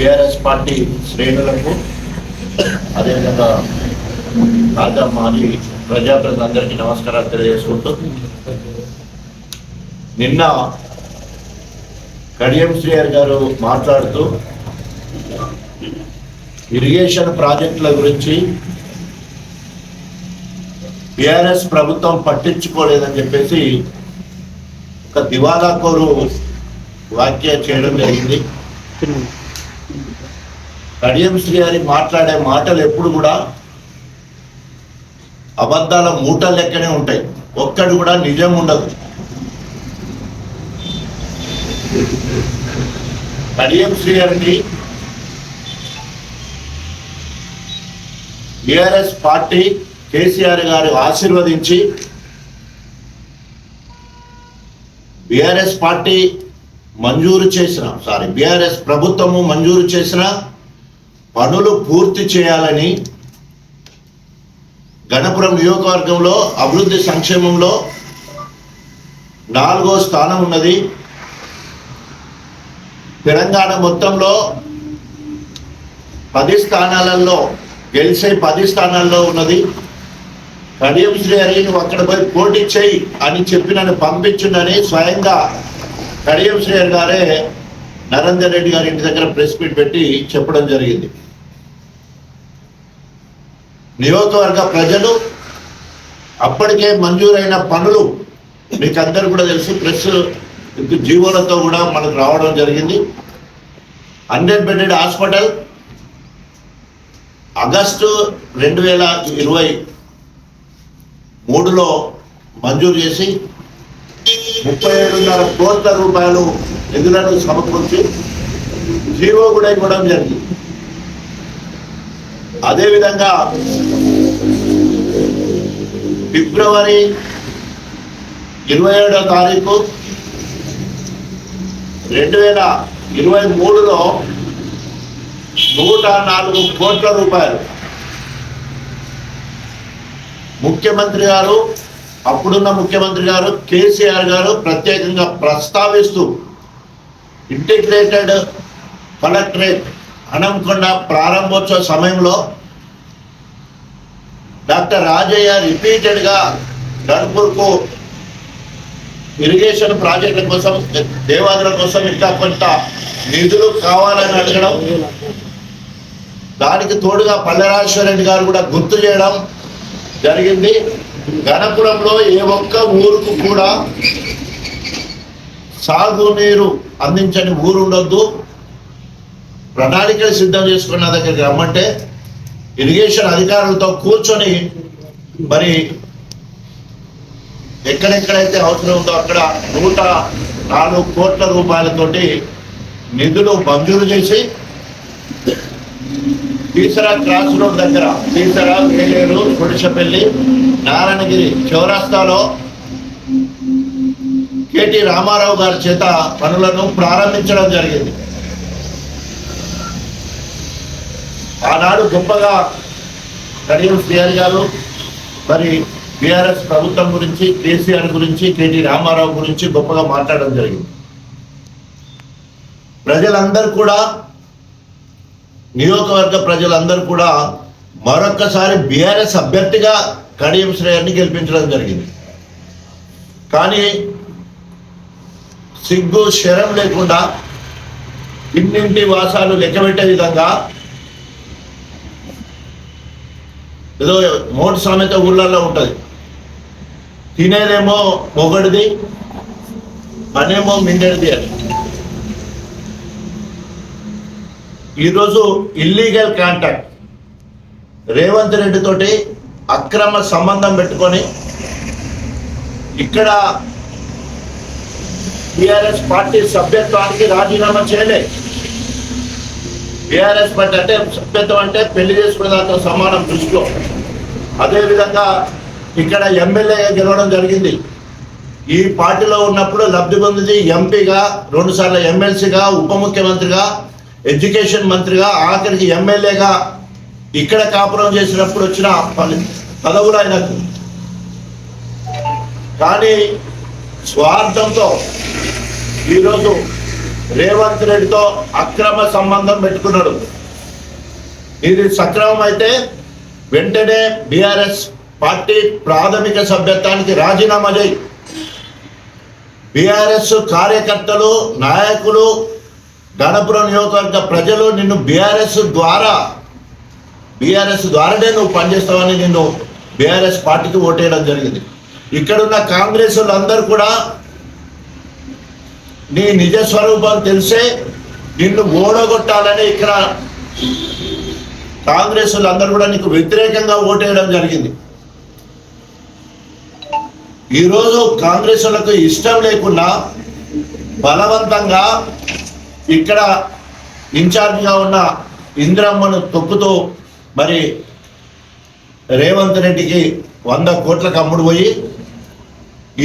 BRS party శ్రేణులకు అదేవిధంగా తాజా మాజీ ప్రజాప్రతినిధులందరికీ నమస్కారాలు తెలియజేసుకుంటూ నిన్న కడియం శ్రీయర్ గారు మాట్లాడుతూ ఇరిగేషన్ ప్రాజెక్టుల గురించి బీఆర్ఎస్ ప్రభుత్వం పట్టించుకోలేదని చెప్పేసి ఒక దివాలా కోరు వ్యాఖ్య చేయడం జరిగింది. కడియం గారి మాట్లాడే మాటలు ఎప్పుడు కూడా అబద్ధాల మూటల లెక్కనే ఉంటాయి. ఒక్కడు కూడా నిజం ఉండదు. కడియం శ్రీహరిని బీఆర్ఎస్ పార్టీ కేసీఆర్ గారు ఆశీర్వదించి బీఆర్ఎస్ పార్టీ మంజూరు చేసిన సారీ బీఆర్ఎస్ ప్రభుత్వము మంజూరు చేసిన పనులు పూర్తి చేయాలని గణపురం నియోజకవర్గంలో అభివృద్ధి సంక్షేమంలో నాలుగో స్థానం ఉన్నది. తెలంగాణ మొత్తంలో పది స్థానాలలో గెలిచే పది స్థానాల్లో ఉన్నది. కడియం శ్రీహరి నువ్వు అక్కడ పోయి పోటీ చేయి అని చెప్పి నన్ను పంపించుండని స్వయంగా కడియం శ్రీ గారే నరేందర్ రెడ్డి గారి ఇంటి దగ్గర ప్రెస్ మీట్ పెట్టి చెప్పడం జరిగింది. నియోజకవర్గ ప్రజలు అప్పటికే మంజూరైన పనులు మీకు అందరు కూడా తెలుసు. ప్రెస్ జీవోలతో కూడా మనకు రావడం జరిగింది. హండ్రెడ్ బెడెడ్ హాస్పిటల్ ఆగస్టు రెండు వేల ఇరవై మూడులో మంజూరు చేసి ముప్పై ఏడున్నర కోట్ల రూపాయలు నిధులను సమకూర్చి జీవో కూడా ఇవ్వడం జరిగింది. అదేవిధంగా ఫిబ్రవరి ఇరవై ఏడో తారీఖు రెండు వేల ఇరవై మూడులో నూట నాలుగు కోట్ల రూపాయలు. ముఖ్యమంత్రి గారు అప్పుడున్న ముఖ్యమంత్రి గారు కేసీఆర్ గారు ప్రత్యేకంగా ప్రస్తావిస్తూ ఇంటిగ్రేటెడ్ కలెక్టరేట్ హనంకొండ ప్రారంభోత్సవ సమయంలో డాక్టర్ రాజయ్య రిపీటెడ్గా ధర్పూర్కు ఇరిగేషన్ ప్రాజెక్టుల కోసం దేవాదుల కోసం ఇంకా కొంత నిధులు కావాలని అడగడం దానికి తోడుగా పల్లెరాజేశ్వర రెడ్డి గారు కూడా గుర్తు చేయడం జరిగింది. గణపురంలో ఏ ఒక్క ఊరుకు కూడా సాగునీరు అందించని ఊరు ఉండొద్దు ప్రణాళికలు సిద్ధం చేసుకున్న దగ్గరికి రమ్మంటే ఇరిగేషన్ అధికారులతో కూర్చొని మరి ఎక్కడెక్కడైతే అవసరం ఉందో అక్కడ నూట నాలుగు కోట్ల రూపాయలతోటి నిధులు మంజూరు చేసి తీసరా క్రాస్ రోడ్ దగ్గర తీసరా వేలేరు గుడిసెపల్లి నారాయణగిరి చౌరాస్తాలో కేటి రామారావు గారి చేత పనులను ప్రారంభించడం జరిగింది. ఆనాడు గొప్పగా కడియం శ్రీహరి గారు మరి బీఆర్ఎస్ ప్రభుత్వం గురించి కేసీఆర్ గురించి కేటీ రామారావు గురించి గొప్పగా మాట్లాడడం జరిగింది. ప్రజలందరూ కూడా నియోజకవర్గ ప్రజలందరూ కూడా మరొక్కసారి బీఆర్ఎస్ అభ్యర్థిగా కడియం శ్రేయాన్ని గెలిపించడం జరిగింది. కానీ సిగ్గు శరం లేకుండా ఇన్నింటి వాసాలు లెక్కబెట్టే విధంగా ఏదో మోటు సామెత ఊళ్ళల్లో ఉంటుంది. తినేదేమో మొగడిది పనేమో మిండెడిది అని. ఈరోజు ఇల్లీగల్ కాంటాక్ట్ రేవంత్ రెడ్డి తోటి అక్రమ సంబంధం పెట్టుకొని ఇక్కడ టిఆర్ఎస్ పార్టీ సభ్యత్వానికి రాజీనామా చేయలే. టిఆర్ఎస్ పార్టీ అంటే సభ్యత్వం అంటే పెళ్ళి చేసుకునే దాంతో సమానం దృష్టిలో. అదేవిధంగా ఇక్కడ ఎమ్మెల్యేగా గెలవడం జరిగింది. ఈ పార్టీలో ఉన్నప్పుడు లబ్ధి పొందింది ఎంపీగా రెండుసార్లు ఎమ్మెల్సీగా ఉప ముఖ్యమంత్రిగా ఎడ్యుకేషన్ మంత్రిగా ఆఖరికి ఎమ్మెల్యేగా ఇక్కడ కాపురం చేసినప్పుడు వచ్చిన పని- పదవులు ఆయనకు. కానీ స్వార్థంతో ఈరోజు రేవంత్ రెడ్డితో అక్రమ సంబంధం పెట్టుకున్నాడు. ఇది సక్రమం అయితే వెంటనే బీఆర్ఎస్ పార్టీ ప్రాథమిక సభ్యత్వానికి రాజీనామా చేయి. బీఆర్ఎస్ కార్యకర్తలు నాయకులు గణపురం నియోజకవర్గ ప్రజలు నిన్ను బీఆర్ఎస్ ద్వారా బీఆర్ఎస్ ద్వారానే నువ్వు పనిచేస్తావని నిన్ను బీఆర్ఎస్ పార్టీకి ఓటేయడం జరిగింది. ఇక్కడున్న కాంగ్రెస్ వాళ్ళందరూ కూడా నీ నిజ స్వరూపం తెలిసే నిన్ను ఓడగొట్టాలని ఇక్కడ కాంగ్రెస్ వాళ్ళందరూ కూడా నీకు వ్యతిరేకంగా ఓటేయడం జరిగింది. ఈరోజు కాంగ్రెస్ వాళ్ళకు ఇష్టం లేకుండా బలవంతంగా ఇక్కడ ఇన్ఛార్జిగా ఉన్న ఇందిరమ్మను తొక్కుతూ మరి రేవంత్ రెడ్డికి వంద కోట్లకు అమ్ముడు పోయి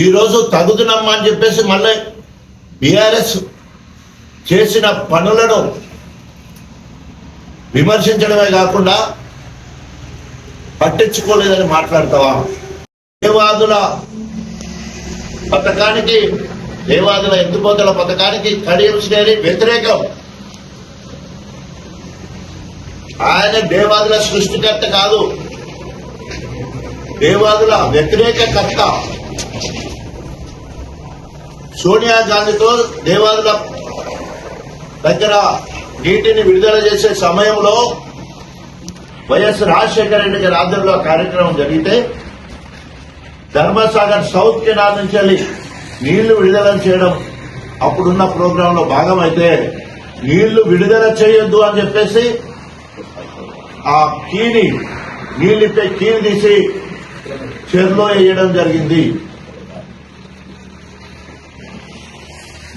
ఈరోజు తగుదునమ్మా అని చెప్పేసి మళ్ళీ బీఆర్ఎస్ చేసిన పనులను విమర్శించడమే కాకుండా పట్టించుకోలేదని మాట్లాడతావా? దేవాదుల పథకానికి దేవాదుల ఎత్తుపోతల పథకానికి కడియం శ్రేణి వ్యతిరేకం. ఆయన దేవాదుల సృష్టికర్త కాదు దేవాదుల వ్యతిరేక కర్త సోనియా గాంధీతో దేవాదుల దగ్గర నీటిని విడుదల చేసే సమయంలో వైఎస్ రాజశేఖర రెడ్డి గారి ఆధ్వర్యంలో కార్యక్రమం జరిగితే ధర్మసాగర్ సౌత్ కెనాల్ నుంచి వెళ్ళి నీళ్ళు విడుదల చేయడం అప్పుడున్న ప్రోగ్రాంలో భాగమైతే నీళ్ళు విడుదల చేయొద్దు అని చెప్పేసి ఆ కీని నీళ్ళిపై కీని తీసి చెరులో వేయడం జరిగింది.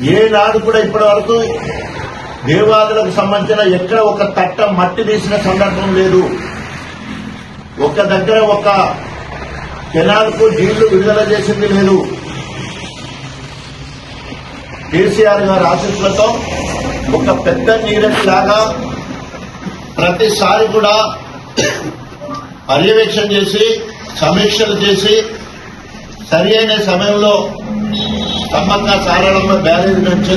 ఏనాడు కూడా ఇప్పటి వరకు దేవాదులకు సంబంధించిన ఎక్కడ ఒక తట్ట మట్టి తీసిన సందర్భం లేదు. ఒక దగ్గర ఒక కెనాల్కు నీళ్ళు విడుదల చేసింది లేదు. కేసీఆర్ గారి ఆశీస్సులతో ఒక పెద్ద నీరటి లాగా ప్రతిసారి కూడా పర్యవేక్షణ చేసి సమీక్షలు చేసి సరి అయిన సమయంలో సమ్మక్క సారళమ్మ బ్యారేజ్ నుంచి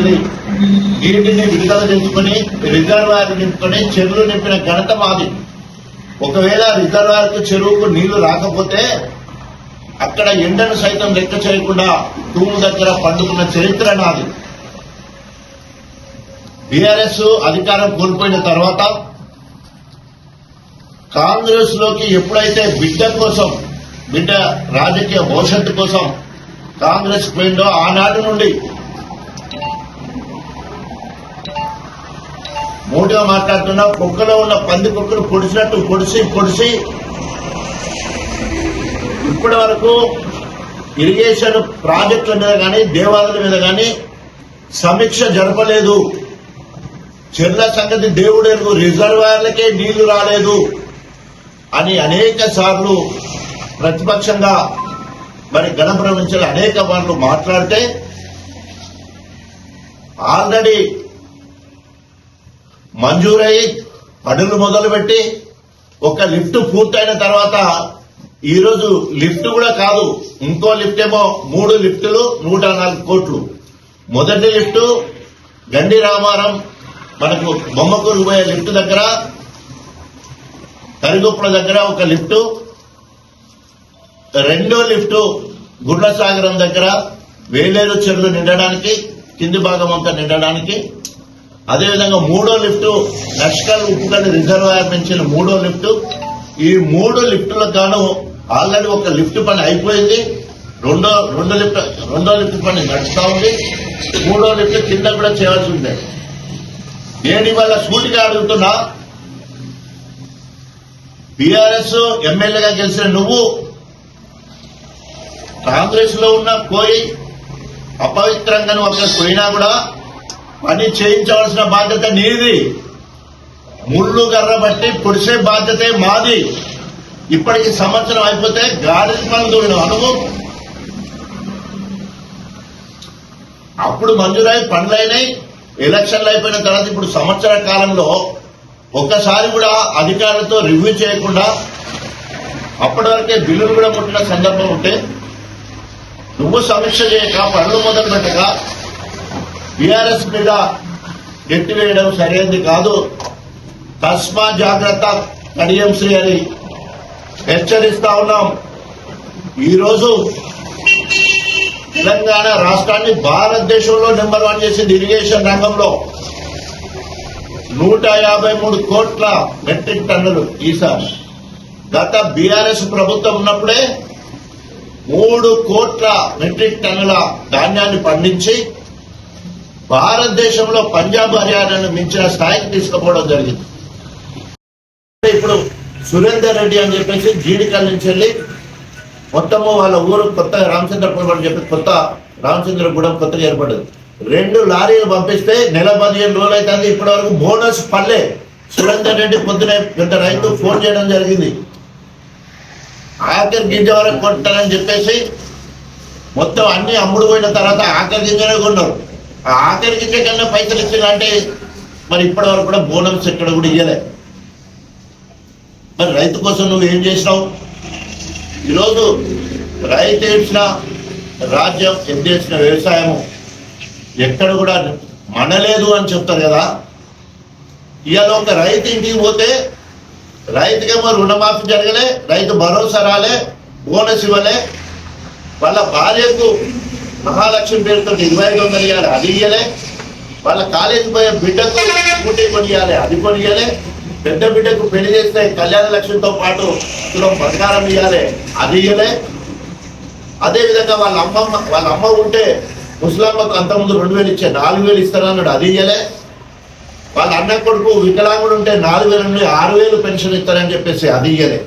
నీటిని విడుదల చేసుకుని రిజర్వాయర్ నింపుకొని చెరువులు నింపిన ఘనత మాది. ఒకవేళ రిజర్వాయర్ చెరువుకు నీళ్ళు రాకపోతే అక్కడ ఎండను సైతం లెక్క చేయకుండా తూము దగ్గర పండుకున్న చరిత్ర నాది. బీఆర్ఎస్ అధికారం కోల్పోయిన తర్వాత కాంగ్రెస్లోకి ఎప్పుడైతే బిడ్డ కోసం బిడ్డ రాజకీయ భవిష్యత్తు కోసం కాంగ్రెస్ పోయిందో ఆనాటి నుండి. మూడుగా మాట్లాడుతున్నా కుక్కలో ఉన్న పంది కుక్కలు పొడిచినట్టు పొడిసి పొడిచి. ఇప్పటి వరకు ఇరిగేషన్ ప్రాజెక్టుల మీద కానీ దేవాలయాల మీద కానీ సమీక్ష జరపలేదు. చెర్ల సంగతి దేవుడు రిజర్వాయర్లకే నీళ్ళు రాలేదు అని అనేక సార్లు ప్రతిపక్షంగా మరి గణపురం నుంచి అనేక వాళ్ళు మాట్లాడితే ఆల్రెడీ మంజూరై పనులు మొదలుపెట్టి ఒక లిఫ్ట్ పూర్తయిన తర్వాత ఈరోజు లిఫ్ట్ కూడా కాదు ఇంకో లిఫ్ట్ ఏమో మూడు లిఫ్టులు నూట నాలుగు కోట్లు. మొదటి లిఫ్ట్ గండి రామారం మనకు బొమ్మకూరు పోయే లిఫ్ట్ దగ్గర కరిగొప్పల దగ్గర ఒక లిఫ్ట్. రెండో లిఫ్ట్ గుండ్లసాగరం దగ్గర వేలేరు చెరువు నిండడానికి కింది భాగం అంతా నిండడానికి. అదేవిధంగా మూడో లిఫ్ట్ లష్కర్ ఉప్పుగల్లి రిజర్వాయర్ నుంచి మూడో లిఫ్ట్. ఈ మూడు లిఫ్టులకు గాను ఆల్రెడీ ఒక లిఫ్ట్ పని అయిపోయింది. రెండో రెండో లిఫ్ట్ రెండో లిఫ్ట్ పని నడుస్తా ఉంది. మూడో లిఫ్ట్ కింద కూడా చేయాల్సి ఉంది. నేను ఇవాళ సూటిగా అడుగుతున్నా బీఆర్ఎస్ ఎమ్మెల్యేగా గెలిచిన నువ్వు కాంగ్రెస్లో ఉన్న పోయి అపవిత్రంగా ఒక పోయినా కూడా పని చేయించవలసిన బాధ్యత నీది. ముళ్ళు గర్ర బట్టి పొడిసే బాధ్యతే మాది. ఇప్పటికి సంవత్సరం అయిపోతే గాలి మందు అనుభవం అప్పుడు మంజూరై పనులైనాయి. ఎలక్షన్లు అయిపోయిన తర్వాత ఇప్పుడు సంవత్సర కాలంలో ఒక్కసారి కూడా అధికారులతో రివ్యూ చేయకుండా అప్పటి వరకే బిల్లులు కూడా ముట్టిన సందర్భం ఉంటే నువ్వు సమీక్ష చేయక పనులు మొదలు పెట్టక బీఆర్ఎస్ మీద ఎత్తివేయడం సరైనది కాదు. తస్మా జాగ్రత్త కడియం శ్రీ అని హెచ్చరిస్తా ఉన్నాం. ఈరోజు తెలంగాణ రాష్ట్రాన్ని భారతదేశంలో నెంబర్ వన్ చేసింది ఇరిగేషన్ రంగంలో నూట యాభై మూడు కోట్ల మెట్రిక్ టన్నులు ఈసారి. గత బీఆర్ఎస్ ప్రభుత్వం ఉన్నప్పుడే మూడు కోట్ల మెట్రిక్ టన్నుల ధాన్యాన్ని పండించి భారతదేశంలో పంజాబ్ హర్యానాను మించిన స్థాయికి తీసుకుపోవడం జరిగింది. ఇప్పుడు సురేందర్ రెడ్డి అని చెప్పేసి జీడికల్ నుంచి వెళ్ళి మొత్తము వాళ్ళ ఊరు కొత్త రామచంద్రపురం అని చెప్పి కొత్త రామచంద్రగూడెం కొత్తగా ఏర్పడ్డది రెండు లారీలు పంపిస్తే నెల పదిహేను రోజులు అవుతుంది. ఇప్పటి వరకు బోనస్ పల్లె. సురేందర్ రెడ్డి పొద్దున పెద్ద రైతు ఫోన్ చేయడం జరిగింది. ఆఖరి గింజ వరకు కొట్టాలని చెప్పేసి మొత్తం అన్ని అమ్ముడు పోయిన తర్వాత ఆఖరి గింజనే కొన్నారు. ఆ ఆఖరి గింజ కన్నా పైసలు ఇచ్చిందంటే మరి ఇప్పటి వరకు కూడా బోనస్ ఎక్కడ కూడా ఇయ్యలే. మరి రైతు కోసం నువ్వు ఏం చేసినావు? ఈరోజు రైతు వేసిన రాజ్యం ఎద్దేసిన వ్యవసాయము ఎక్కడ కూడా మనలేదు అని చెప్తారు కదా. ఇవాళ ఒక రైతు ఇంటికి పోతే రైతుకేమో రుణమాఫీ జరగలే రైతు భరోసా రాలే బోనస్ ఇవ్వలే. వాళ్ళ భార్యకు మహాలక్ష్మి పేరుతో ఇరవై ఐదు వందలు ఇవ్వాలి అది ఇయ్యలే. వాళ్ళ కాలేజీ పోయే బిడ్డకు స్కూటీ కొనియాలి అది కొనియాలి పెద్ద బిడ్డకు పెళ్ళి చేస్తే కళ్యాణ లక్ష్మితో పాటు ఇందులో బంగారం ఇవ్వాలి అది ఇయ్యలే. అదేవిధంగా వాళ్ళ అమ్మమ్మ వాళ్ళ అమ్మ ఉంటే ముసలమ్మకు అంతకుముందు రెండు వేలు ఇచ్చే నాలుగు వేలు ఇస్తారన్నాడు అది ఇయ్యలే. వాళ్ళ అన్న కొడుకు వికలాంగుడు ఉంటే నాలుగు వేల నుండి ఆరు వేలు పెన్షన్ ఇస్తారని చెప్పేసి అది ఇయ్యలే.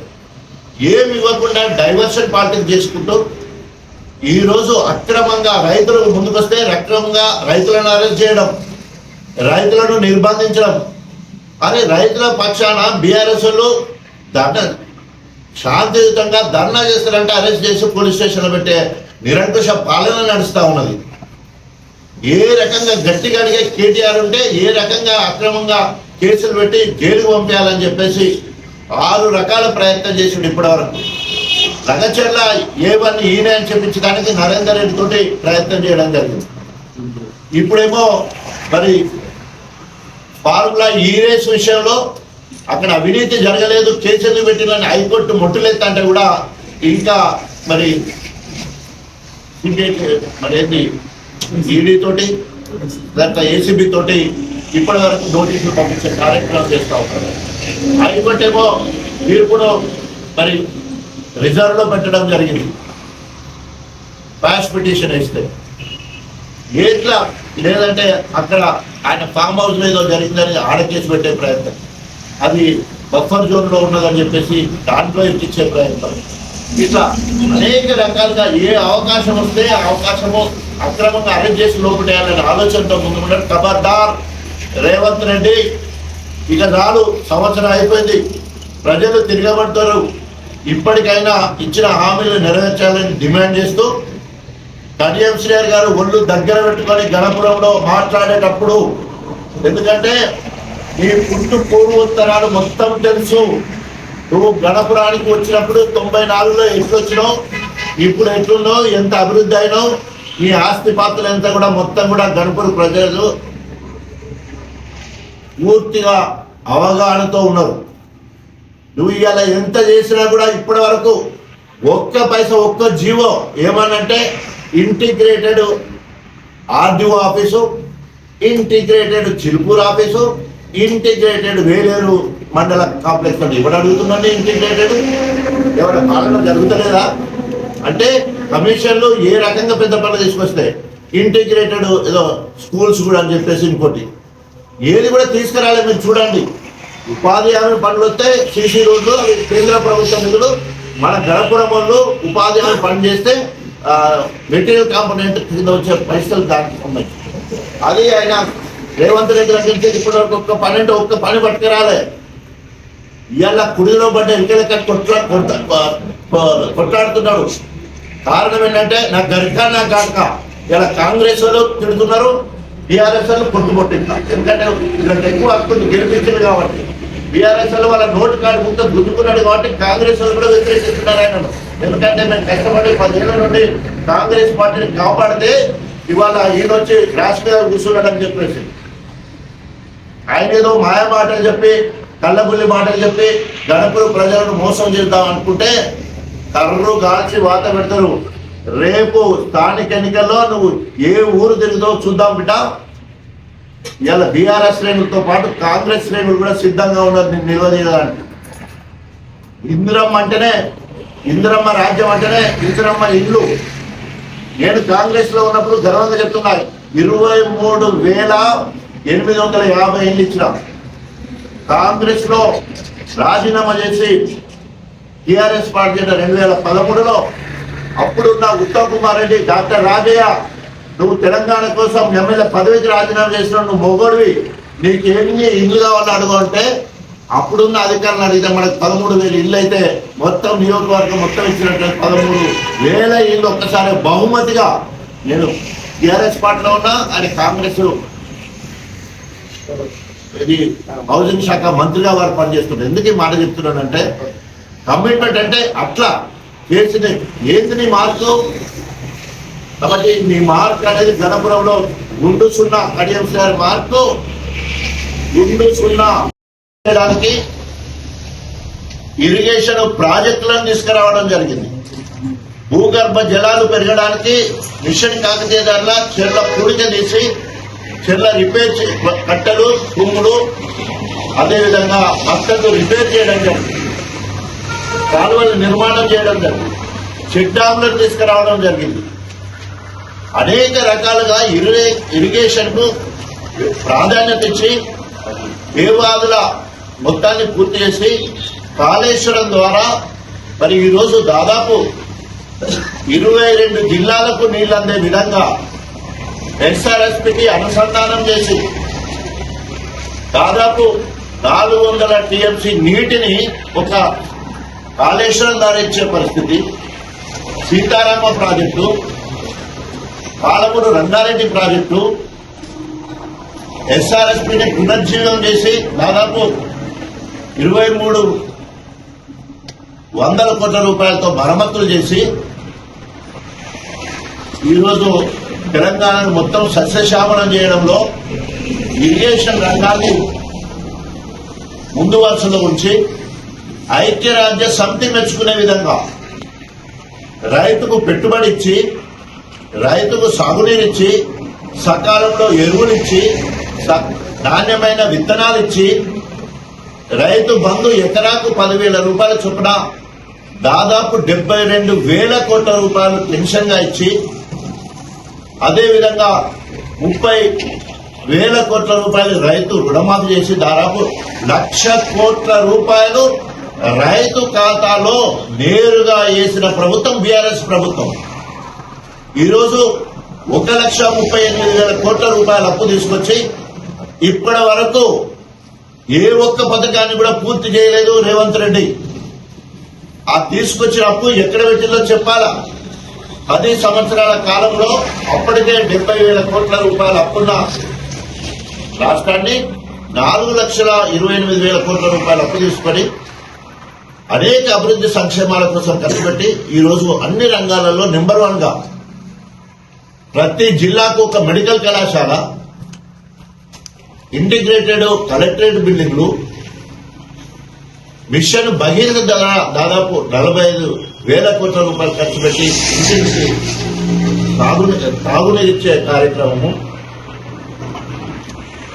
ఏమి ఇవ్వకుండా డైవర్షన్ పాలిటిక్స్ చేసుకుంటూ ఈరోజు అక్రమంగా రైతులకు ముందుకొస్తే అక్రమంగా రైతులను అరెస్ట్ చేయడం రైతులను నిర్బంధించడం. అని రైతుల పక్షాన బీఆర్ఎస్లు ధర్నా శాంతియుతంగా ధర్నా చేస్తారంటే అరెస్ట్ చేసి పోలీస్ స్టేషన్లో పెట్టే నిరంకుశ పాలన నడుస్తూ ఉన్నది. ఏ రకంగా గట్టిగా అడిగే కేటీఆర్ ఉంటే ఏ రకంగా అక్రమంగా కేసులు పెట్టి జైలుకు పంపించాలని చెప్పేసి ఆరు రకాల ప్రయత్నం చేసిండు ఇప్పటివరకు. లగచర్ల ఏవన్నీ ఈయన అని చెప్పించడానికి నరేందర్ రెడ్డి తోటి ప్రయత్నం చేయడం జరిగింది. ఇప్పుడేమో మరి ఫార్ములా ఈ రేస్ విషయంలో అక్కడ అవినీతి జరగలేదు కేసులు పెట్టినని హైకోర్టు మొట్టులెత్తంటే కూడా ఇంకా మరి మరి ఏంటి? ఈడీ తోటి లేకపోతే ఏసీబీ తోటి ఇప్పటి వరకు నోటీసులు పంపించే కార్యక్రమం చేస్తూ ఉంటారు అవి బట్టేమో మీరు కూడా మరి రిజర్వ్లో పెట్టడం జరిగింది. ప్యాష్ పిటిషన్ ఇస్తే ఎట్లా? లేదంటే అక్కడ ఆయన ఫామ్ హౌస్ మీద ఏదో జరిగిందని ఆడ కేసు పెట్టే ప్రయత్నం. అది బఫర్ జోన్లో ఉన్నదని చెప్పేసి దాంట్లో ఎక్కించే ప్రయత్నం. ఇట్లా అనేక రకాలుగా ఏ అవకాశం వస్తే ఆ అవకాశము అక్రమంగా అరెస్ట్ చేసి లోపడేయాలనే ఆలోచనతో ముందు ఉన్నాడు ఖబర్దార్ రేవంత్ రెడ్డి. ఇక చాలు సంవత్సరం అయిపోయింది. ప్రజలు తిరగబడతారు. ఇప్పటికైనా ఇచ్చిన హామీలు నెరవేర్చాలని డిమాండ్ చేస్తూ కడియం శ్రీహరి గారు ఒళ్ళు దగ్గర పెట్టుకొని గణపురంలో మాట్లాడేటప్పుడు ఎందుకంటే నీ పుట్టు పూర్వోత్తరాలు మొత్తం తెలుసు. నువ్వు గణపురానికి వచ్చినప్పుడు తొంభై నాలుగులో ఎట్లొచ్చినావు? ఇప్పుడు ఎట్లున్నావు? ఎంత అభివృద్ధి అయినావు? ఈ ఆస్తి పాత్రలు అంతా కూడా మొత్తం కూడా గణపుర ప్రజలు పూర్తిగా అవగాహనతో ఉన్నారు. నువ్వు ఇవాళ ఎంత చేసినా కూడా ఇప్పటి వరకు ఒక్క పైసా ఒక్క జీవో ఏమనంటే integrated RDO office integrated Chilukuru office integrated Veleru మండల కాంప్లెక్స్ అంటే ఎవడు అడుగుతుందండి ఇంటిగ్రేటెడ్? ఎవరి పాలన జరుగుతలేదా? అంటే కమిషన్లు ఏ రకంగా పెద్ద పనులు తీసుకొస్తే ఇంటిగ్రేటెడ్ ఏదో స్కూల్స్ కూడా అని చెప్పేసి ఇంకోటి. ఏది కూడా తీసుకురాలే మీరు చూడండి. ఉపాధి హామీ పనులు వస్తే సీసీ రోడ్లు అవి కేంద్ర ప్రభుత్వ నిధులు. మన గణపురం వాళ్ళు ఉపాధి హామీ పని చేస్తే మెటీరియల్ కాంపోనెంట్ కింద వచ్చే పైసలు దానికి ఉన్నాయి. అది ఆయన రేవంత్ రెడ్డి దగ్గర నుంచి ఇప్పటి వరకు ఒక్క పని అంటే ఒక్క పని పట్టుకురాలే. ఇవాళ కుడిలో పడ్డ ఎన్నికల కొట్లా కొట్ట- కొట్లాడుతున్నాడు. కారణం ఏంటంటే నా గరిక నా కాక. ఇలా కాంగ్రెస్ వాళ్ళు తిడుతున్నారు బీఆర్ఎస్ వాళ్ళు కొట్టుకొట్టింటారు ఎందుకంటే వీళ్ళకి ఎక్కువ హక్కులు గెలిపించింది కాబట్టి. బీఆర్ఎస్ వాళ్ళు వాళ్ళ నోటు కార్డు ముందు గుద్దుకున్నాడు కాబట్టి కాంగ్రెస్ వాళ్ళు కూడా వ్యతిరేకిస్తున్నారు ఆయన. ఎందుకంటే మేము కష్టపడి పదిహేను నుండి కాంగ్రెస్ పార్టీని కాపాడితే ఇవాళ ఈయన వచ్చి గ్రాస్ మీద కూర్చున్నాడని చెప్పేసి. ఆయన ఏదో మాయ మాటలు చెప్పి కళ్ళబుల్లి మాటలు చెప్పి గణపురు ప్రజలను మోసం చేద్దాం అనుకుంటే కర్రు కాల్చి వాత పెడతారు. రేపు స్థానిక ఎన్నికల్లో నువ్వు ఏ ఊరు తిరుగుతావు చూద్దాం బిడ్డ. ఇలా బీఆర్ఎస్ శ్రేణులతో పాటు కాంగ్రెస్ శ్రేణులు కూడా సిద్ధంగా ఉన్నారు నేను నిలవదీయడానికి ఇందిరమ్మ అంటేనే ఇందిరమ్మ రాజ్యం అంటేనే ఇందిరమ్మ ఇల్లు. నేను కాంగ్రెస్లో ఉన్నప్పుడు గర్వంగా చెప్తున్నా ఇరవై మూడు వేల ఎనిమిది వందల యాభై ఇల్లు ఇచ్చిన. కాంగ్రెస్లో రాజీనామా చేసి టిఆర్ఎస్ పార్టీ రెండు వేల పదమూడులో అప్పుడున్న ఉత్తమ్ కుమార్ రెడ్డి డాక్టర్ రాజయ్య నువ్వు తెలంగాణ కోసం ఎమ్మెల్యే పదవికి రాజీనామా చేసిన నువ్వు మొగోడివి. నీకేమి ఇల్లు కావాలని అడుగుంటే అప్పుడున్న అధికారులు అడిగితే మనకు పదమూడు వేలు ఇల్లు అయితే మొత్తం నియోజకవర్గం మొత్తం ఇచ్చినట్టు పదమూడు వేల ఇల్లు ఒక్కసారి బహుమతిగా నేను టిఆర్ఎస్ పార్టీలో ఉన్నా అని కాంగ్రెస్ ఇది హౌసింగ్ శాఖ మంత్రిగా వారు పనిచేస్తున్నారు. ఎందుకు ఈ మాట చెప్తున్నానంటే కమిట్మెంట్ అంటే అట్లా. చేసిన ఏంటి నీ మార్కు. కాబట్టి నీ మార్క్ అనేది గణపురంలో గుండు సున్నా కడియం సార్ మార్కు. గుండు సున్నా చేయడానికి ఇరిగేషన్ ప్రాజెక్టులను తీసుకురావడం జరిగింది. భూగర్భ జలాలు పెరగడానికి మిషన్ కాకతీయ ధరల చెర్ల పూడిక తీసి చెర్ల రిపేర్ కట్టలు కట్టెలు తుమ్ములు అదేవిధంగా మక్కలు రిపేర్ చేయడం జరిగింది. కాలువలు నిర్మాణం చేయడం జరిగింది. చెక్ డామ్లను తీసుకురావడం జరిగింది. అనేక రకాలుగా ఇరిగే ఇరిగేషన్కు ప్రాధాన్యత ఇచ్చి దేవాదుల మొత్తాన్ని పూర్తి చేసి కాళేశ్వరం ద్వారా మరి ఈరోజు దాదాపు ఇరవై రెండు జిల్లాలకు నీళ్ళు అందే విధంగా ఎస్ఆర్ఎస్పికి అనుసంధానం చేసి దాదాపు నాలుగు వందల టీఎంసీ నీటిని ఒక కాళేశ్వరం ద్వారా ఇచ్చే పరిస్థితి సీతారామ ప్రాజెక్టు పాలమూరు రంగారెడ్డి ప్రాజెక్టు ఎస్ఆర్ఎస్పిని పునర్జీవం చేసి దాదాపు ఇరవై మూడు వందల కోట్ల రూపాయలతో మరమ్మతులు చేసి ఈరోజు తెలంగాణను మొత్తం సస్యశామనం చేయడంలో ఇరిగేషన్ రంగాన్ని ముందు వరుసలో ఉంచి ఐక్యరాజ్య సమితి మెచ్చుకునే విధంగా రైతుకు పెట్టుబడి ఇచ్చి రైతుకు సాగునీరిచ్చి సకాలంలో ఎరువులిచ్చి నాణ్యమైన విత్తనాలు ఇచ్చి రైతు బంధు ఎకరాకు పదివేల రూపాయల చొప్పున దాదాపు డెబ్బై రెండు వేల కోట్ల రూపాయలు పెన్షన్గా ఇచ్చి అదేవిధంగా ముప్పై వేల కోట్ల రూపాయలు రైతు రుణమాఫీ చేసి దాదాపు లక్ష కోట్ల రూపాయలు రైతు ఖాతాలో నేరుగా వేసిన ప్రభుత్వం బీఆర్ఎస్ ప్రభుత్వం. ఈరోజు ఒక లక్ష ముప్పై ఎనిమిది వేల కోట్ల రూపాయల అప్పు తీసుకొచ్చి ఇప్పటి వరకు ఏ ఒక్క పథకాన్ని కూడా పూర్తి చేయలేదు రేవంత్ రెడ్డి. ఆ తీసుకొచ్చిన అప్పు ఎక్కడ పెట్టిందో చెప్పాలా? పది సంవత్సరాల కాలంలో అప్పటికే డెబ్బై వేల కోట్ల రూపాయల అప్పున్న రాష్ట్రాన్ని నాలుగు లక్షల ఇరవై ఎనిమిది వేల కోట్ల రూపాయల అప్పు తీసుకొని అనేక అభివృద్ధి సంక్షేమాల కోసం ఖర్చు పెట్టి ఈ రోజు అన్ని రంగాలలో నెంబర్ వన్గా ప్రతి జిల్లాకు ఒక మెడికల్ కళాశాల ఇంటిగ్రేటెడ్ కలెక్టరేట్ బిల్డింగ్లు మిషన్ భగీరథ దాదాపు నలభై ఐదు వేల కోట్ల రూపాయలు ఖర్చు పెట్టి ఇంటింటికి తాగుని తాగునీరిచ్చే కార్యక్రమము.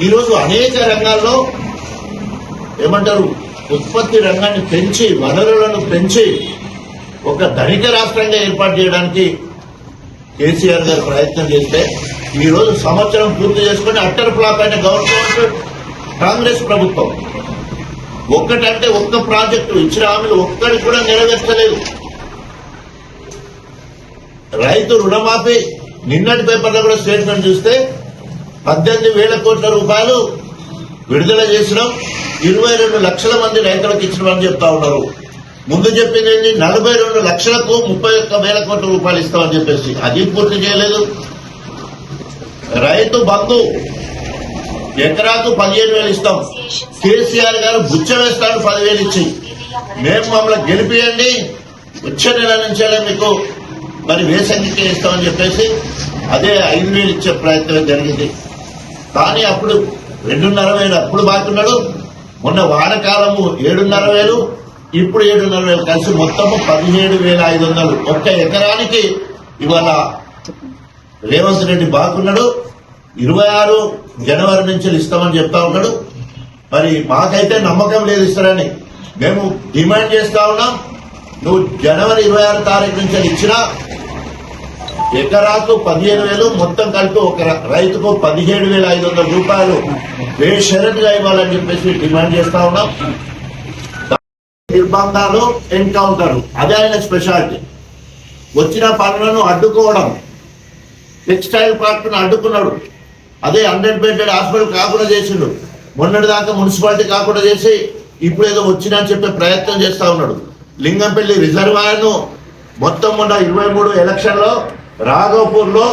ఈరోజు అనేక రంగాల్లో ఏమంటారు? ఉత్పత్తి రంగాన్ని పెంచి వనరులను పెంచి ఒక ధనిక రాష్ట్రంగా ఏర్పాటు చేయడానికి కేసీఆర్ గారు ప్రయత్నం చేస్తే ఈరోజు సంవత్సరం పూర్తి చేసుకుని అట్టర్ ఫ్లాప్ అయిన గవర్నమెంట్ కాంగ్రెస్ ప్రభుత్వం. ఒక్కటంటే ఒక్క ప్రాజెక్టు ఇచ్చిన హామీలు ఒక్కడి కూడా నెరవేర్చలేదు. రైతు రుణమాఫీ నిన్నటి పేపర్లో కూడా స్టేట్మెంట్ చూస్తే పద్దెనిమిది వేల కోట్ల రూపాయలు విడుదల చేసినాం. ఇరవై రెండు లక్షల మంది రైతులకు ఇచ్చినామని చెప్తా ఉన్నారు. ముందు చెప్పింది ఏంటి? నలభై రెండు లక్షలకు ముప్పై ఒక్క వేల కోట్ల రూపాయలు ఇస్తామని చెప్పేసి. అది పూర్తి చేయలేదు. రైతు బంధు ఎకరాకు పదిహేను వేలు ఇస్తాం. కేసీఆర్ గారు బుచ్చ వేస్తాడు పదివేలు ఇచ్చి. మేము మమ్మల్ని గెలిపియండి. వచ్చే నెల నుంచే మీకు మరి వేసంగికే ఇస్తామని చెప్పేసి అదే ఐదు వేలు ఇచ్చే ప్రయత్నం జరిగింది. కానీ అప్పుడు రెండున్నర వేలు అప్పుడు బాకున్నాడు మొన్న వానకాలము ఏడున్నర వేలు ఇప్పుడు ఏడున్నర వేలు కలిసి మొత్తము పదిహేడు వేల ఐదు వందలు ఒక్క ఎకరానికి ఇవాళ రేవంత్ రెడ్డి బాగున్నాడు ఇరవై ఆరు జనవరి నుంచి ఇస్తామని చెప్తా ఉన్నాడు. మరి మాకైతే నమ్మకం లేదు ఇస్తారని. మేము డిమాండ్ చేస్తా ఉన్నాం. నువ్వు జనవరి ఇరవై ఆరు తారీఖు నుంచి ఇచ్చినా ఎకరాకు పదిహేను వేలు మొత్తం కలిపి ఒక రైతుకు పదిహేడు వేల ఐదు వందల రూపాయలు. బేషరతుగా ఇవ్వాలని చెప్పేసి డిమాండ్ చేస్తా ఉన్నాం. నిర్బంధాలు ఎన్కౌంటర్ అదే ఆయన స్పెషాలిటీ. వచ్చిన పనులను అడ్డుకోవడం. టెక్స్టైల్ పార్క్ను అడ్డుకున్నాడు. అదే హండ్రెడ్ బెడెడ్ హాస్పిటల్ కాకుండా చేసిండు. మొన్నటి దాకా మున్సిపాలిటీ కాకుండా చేసి ఇప్పుడు ఏదో వచ్చినా అని చెప్పే ప్రయత్నం చేస్తా ఉన్నాడు. లింగంపల్లి రిజర్వాయర్ను మొత్తం మొన్న ఇరవై మూడు ఎలక్షన్లో రాఘవపూర్లో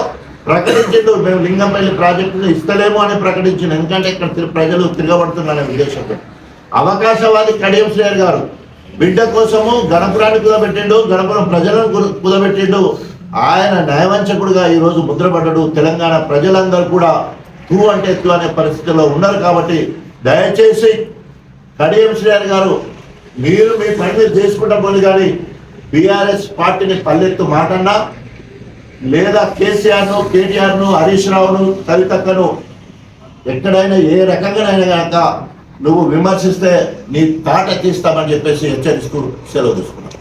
ప్రకటించిండు. మేము లింగంపల్లి ప్రాజెక్టును ఇస్తలేము అని ప్రకటించిన ఎందుకంటే ఇక్కడ ప్రజలు తిరగబడుతున్నారు విదేశంలో అవకాశవాది కడియం శ్రేయర్ గారు బిడ్డ కోసము గణపురాన్ని కుదబెట్టిండు గణపురం ప్రజలను కుదబెట్టిండు. ఆయన న్యాయవంచకుడుగా ఈరోజు ముద్రపడ్డడు. ముద్రపడ్డాడు తెలంగాణ ప్రజలందరూ కూడా తూ అంటే ఎత్తు అనే పరిస్థితిలో ఉన్నారు కాబట్టి దయచేసి కడియం శ్రేయర్ గారు మీరు మీ పని మీరు చేసుకుంటాం పోనీ కానీ బీఆర్ఎస్ పార్టీని పల్లెత్తు మాటన్నా లేదా కేసీఆర్ను కేటీఆర్ను హరీష్ రావును కవితక్కను ఎక్కడైనా ఏ రకంగానైనా కనుక నువ్వు విమర్శిస్తే నీ తాట తీస్తామని చెప్పేసి హెచ్చరిస్తూ సెలవు తీసుకున్నాను